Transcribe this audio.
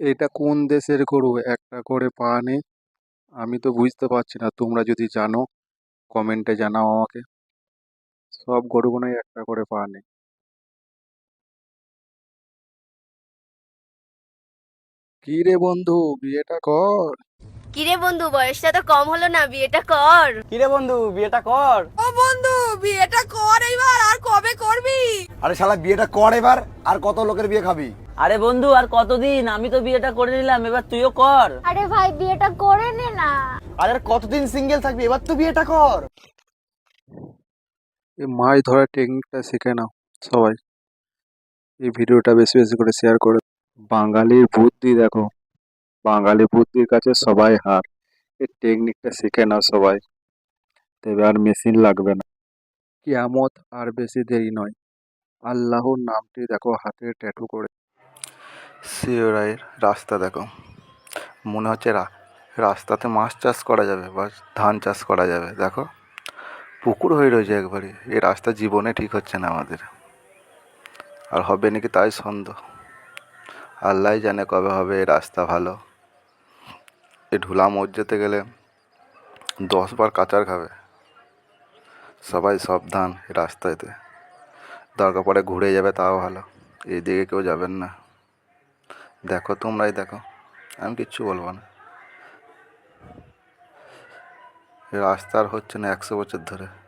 এটা কোন দেশের গরু একটা করে পা নেই আমি তো বুঝতে পারছি না তোমরা যদি জানো কমেন্টে জানাও আমাকে। সব গরুগুলোই একটা করে পা নেই কি রে বন্ধু বিয়েটা কর। কিরে বন্ধু বয়সটা তো কম হলো না বিয়েটা কর। কিরে বন্ধু বিয়েটা কর। ও বন্ধু বিয়েটা কর এইবার আর কবে করবি? আরে শালা বিয়েটা কর এবার আর কত লোকের বিয়ে খাবি? আরে বন্ধু আর কতদিন? আমি তো বিয়েটা করে নিলাম এবার তুইও কর। আরে ভাই বিয়েটা করে নে না। আরে আর কতদিন সিঙ্গেল থাকবি? এবার তো বিয়েটা কর। এই মাছ ধরার টেকনিকটা শিখে নাও সবাই। এই ভিডিওটা বেশি বেশি করে শেয়ার করে বাঙালির বুদ্ধি দেখো। বাঙালি বুদ্ধির কাছে সবাই হার। এই টেকনিকটা শিখে নাও সবাই। তবে আর মেশিন লাগবে না। কিয়ামত আর বেশি দেরি নয়। আল্লাহর নামটি দেখো হাতে ট্যাটু করে। শিওরাইয়ের রাস্তা দেখো। মনে হচ্ছে রা, রাস্তাতে মাছ চাষ করা যাবে বা ধান চাষ করা যাবে, দেখো। পুকুর হয়ে রয়েছে একবারে এই রাস্তা জীবনে ঠিক হচ্ছে না আমাদের। আর হবে নাকি তাই সন্দেহ। আল্লাহ জানে কবে হবে এই রাস্তা ভালো। এই ঢুলা মসজিদে গেলে দশ বার কাচার খাবে। সবাই সাবধান রাস্তাতে। দরকার পড়ে ঘুরে যাবে তাও ভালো। এইদিকে কেউ যাবেন না। দেখো তোমরাই দেখো। আমি কিচ্ছু বলব না। রাস্তার হচ্ছে না একশো বছর ধরে।